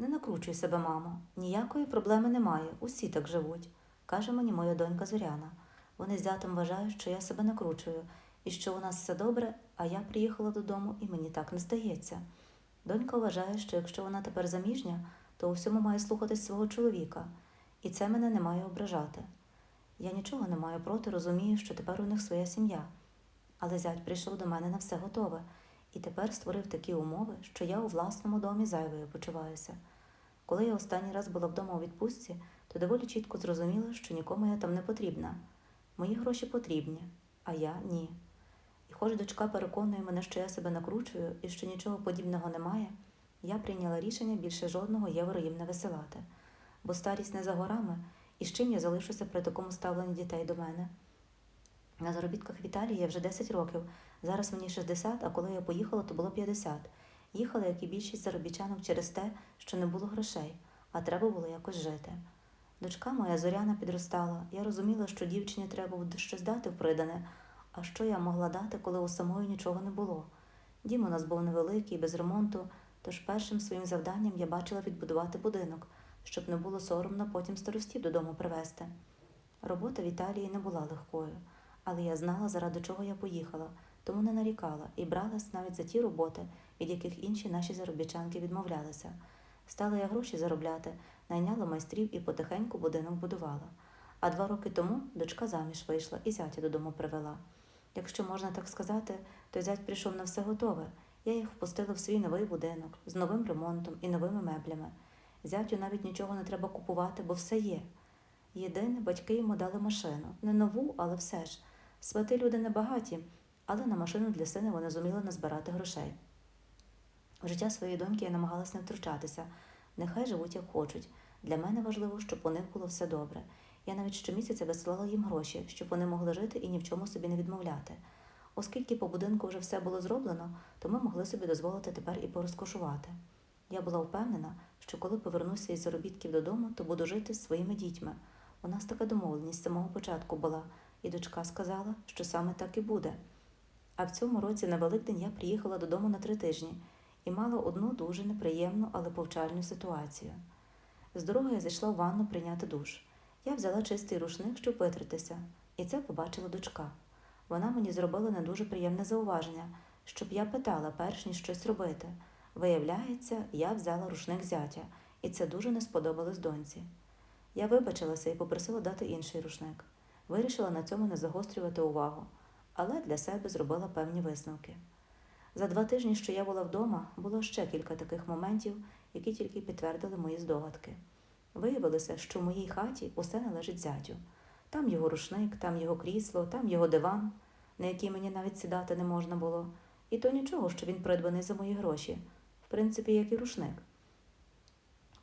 Не накручуй себе, мамо. Ніякої проблеми немає. Усі так живуть, каже мені моя донька Зоряна. Вони з зятем вважають, що я себе накручую і що у нас все добре, а я приїхала додому і мені так не здається. Донька вважає, що якщо вона тепер заміжня, то у всьому має слухатись свого чоловіка, і це мене не має ображати. Я нічого не маю проти, розумію, що тепер у них своя сім'я. Але зять прийшов до мене на все готове і тепер створив такі умови, що я у власному домі зайвою почуваюся. Коли я останній раз була вдома у відпустці, то доволі чітко зрозуміла, що нікому я там не потрібна. Мої гроші потрібні, а я ні. І хоч дочка переконує мене, що я себе накручую і що нічого подібного немає, я прийняла рішення більше жодного євро їм не висилати, бо старість не за горами, і з чим я залишуся при такому ставленні дітей до мене. На заробітках в Італії я вже 10 років. Зараз мені 60, а коли я поїхала, то було 50. Їхала, як і більшість заробітчанок, через те, що не було грошей, а треба було якось жити. Дочка моя зоряна підростала. Я розуміла, що дівчині треба буде щось дати в придане, а що я могла дати, коли у самої нічого не було. Дім у нас був невеликий, без ремонту, тож першим своїм завданням я бачила відбудувати будинок, щоб не було соромно потім старостів додому привезти. Робота в Італії не була легкою, але я знала, заради чого я поїхала, тому не нарікала і бралась навіть за ті роботи, від яких інші наші заробітчанки відмовлялися. Стала я гроші заробляти, найняла майстрів і потихеньку будинок будувала. А два роки тому дочка заміж вийшла і зятя додому привела. Якщо можна так сказати, то зять прийшов на все готове. Я їх впустила в свій новий будинок з новим ремонтом і новими меблями. Зятю навіть нічого не треба купувати, бо все є. Єдине, батьки йому дали машину. Не нову, але все ж. Свати люди небагаті, але на машину для сина вони зуміли назбирати грошей. У життя своєї доньки я намагалась не втручатися. Нехай живуть як хочуть. Для мене важливо, щоб у них було все добре. Я навіть щомісяця висилала їм гроші, щоб вони могли жити і ні в чому собі не відмовляти. Оскільки по будинку вже все було зроблено, то ми могли собі дозволити тепер і порозкошувати. Я була впевнена, що коли повернуся із заробітків додому, то буду жити з своїми дітьми. У нас така домовленість з самого початку була, і дочка сказала, що саме так і буде. А в цьому році на Великдень я приїхала додому на три тижні і мала одну дуже неприємну, але повчальну ситуацію. З дороги я зайшла в ванну прийняти душ. Я взяла чистий рушник, щоб витритися, і це побачила дочка. Вона мені зробила не дуже приємне зауваження, щоб я питала, перш ніж щось робити. Виявляється, я взяла рушник зятя, і це дуже не сподобалось доньці. Я вибачилася і попросила дати інший рушник. Вирішила на цьому не загострювати увагу, але для себе зробила певні висновки. За два тижні, що я була вдома, було ще кілька таких моментів, які тільки підтвердили мої здогадки. Виявилося, що в моїй хаті усе належить зятю. Там його рушник, там його крісло, там його диван, на який мені навіть сідати не можна було. І то нічого, що він придбаний за мої гроші, в принципі, як і рушник.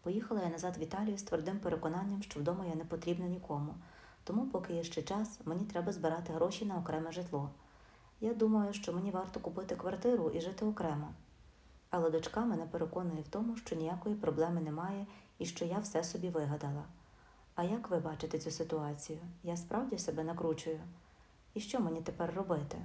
Поїхала я назад в Італію з твердим переконанням, що вдома я не потрібна нікому, тому, поки є ще час, мені треба збирати гроші на окреме житло. Я думаю, що мені варто купити квартиру і жити окремо. Але дочка мене переконує в тому, що ніякої проблеми немає і що я все собі вигадала. А як ви бачите цю ситуацію? Я справді себе накручую. І що мені тепер робити?